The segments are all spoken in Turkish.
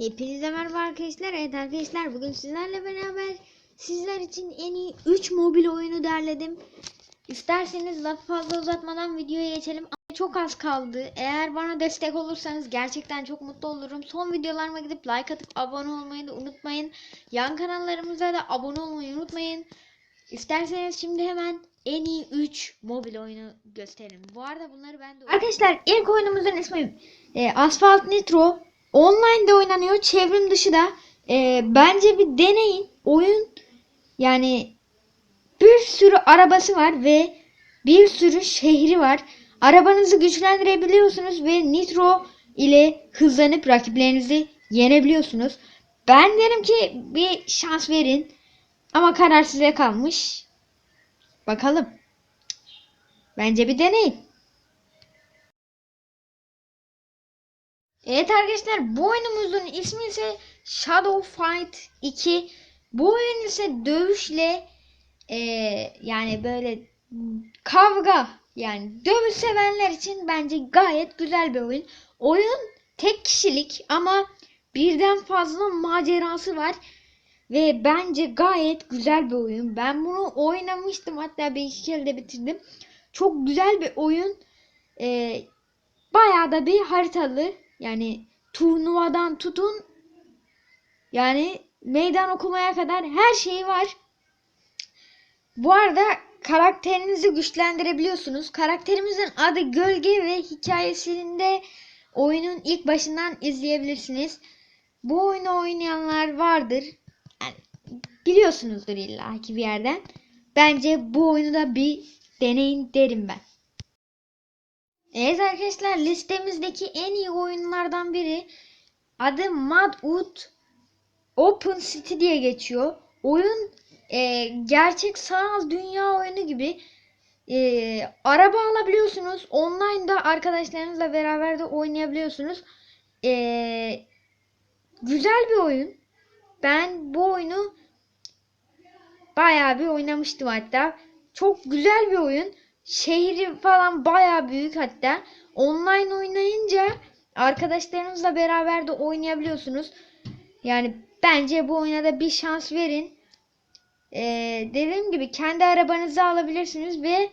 Hepinize merhaba arkadaşlar. Evet arkadaşlar bugün sizlerle beraber sizler için en iyi 3 mobil oyunu derledim. İsterseniz lafı fazla uzatmadan videoya geçelim. Çok az kaldı. Eğer bana destek olursanız gerçekten çok mutlu olurum. Son videolarıma gidip like atıp abone olmayı da unutmayın. Yan kanallarımıza da abone olmayı unutmayın. İsterseniz şimdi hemen en iyi 3 mobil oyunu gösterelim. Bu arada bunları ben de... Arkadaşlar ilk oyunumuzun ismi e, Asphalt Nitro. Online de oynanıyor. Çevrim dışı da. E, bence bir deneyin. Oyun yani bir sürü arabası var ve bir sürü şehri var. Arabanızı güçlendirebiliyorsunuz ve Nitro ile hızlanıp rakiplerinizi yenebiliyorsunuz. Ben derim ki bir şans verin. Ama karar size kalmış. Bakalım. Bence bir deneyin. Evet arkadaşlar bu oyunumuzun ismi ise Shadow Fight 2. Bu oyun ise dövüşle eee, yani böyle kavga yani dövüş sevenler için bence gayet güzel bir oyun. Oyun tek kişilik ama birden fazla macerası var. Ve bence gayet güzel bir oyun. Ben bunu oynamıştım. Hatta bir iki kere de bitirdim. Çok güzel bir oyun. Ee, bayağı da bir haritalı. Yani turnuvadan tutun. Yani meydan okumaya kadar her şeyi var. Bu arada karakterinizi güçlendirebiliyorsunuz. Karakterimizin adı Gölge ve hikayesinde oyunun ilk başından izleyebilirsiniz. Bu oyunu oynayanlar vardır. Yani biliyorsunuzdur illa ki bir yerden. Bence bu oyunu da bir deneyin derim ben. Evet arkadaşlar listemizdeki en iyi oyunlardan biri adı Mudwood Open City diye geçiyor. Oyun e, gerçek sanal dünya oyunu gibi e, araba alabiliyorsunuz. Online'da arkadaşlarınızla beraber de oynayabiliyorsunuz. E, güzel bir oyun. Ben bu oyunu bayağı bir oynamıştım hatta. Çok güzel bir oyun. Şehri falan bayağı büyük hatta. Online oynayınca arkadaşlarınızla beraber de oynayabiliyorsunuz. Yani bence bu oyuna da bir şans verin. Ee, dediğim gibi kendi arabanızı alabilirsiniz ve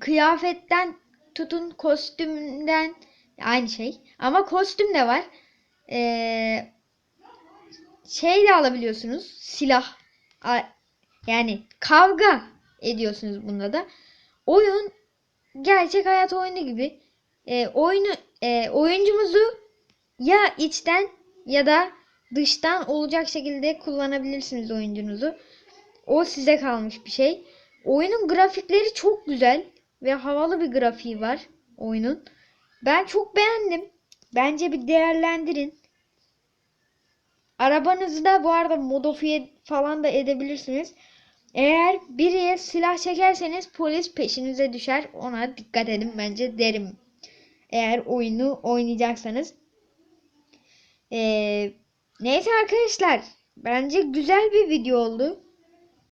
kıyafetten tutun kostümden aynı şey. Ama kostüm de var. Ee, şey de alabiliyorsunuz. Silah. Yani kavga ediyorsunuz bunda da. Oyun gerçek hayat oyunu gibi. E, oyunu e, oyuncumuzu ya içten ya da dıştan olacak şekilde kullanabilirsiniz oyuncunuzu. O size kalmış bir şey. Oyunun grafikleri çok güzel ve havalı bir grafiği var oyunun. Ben çok beğendim. Bence bir değerlendirin. Arabanızı da bu arada modifiye falan da edebilirsiniz. Eğer biriye silah çekerseniz polis peşinize düşer. Ona dikkat edin bence derim. Eğer oyunu oynayacaksanız. Ee, neyse arkadaşlar. Bence güzel bir video oldu.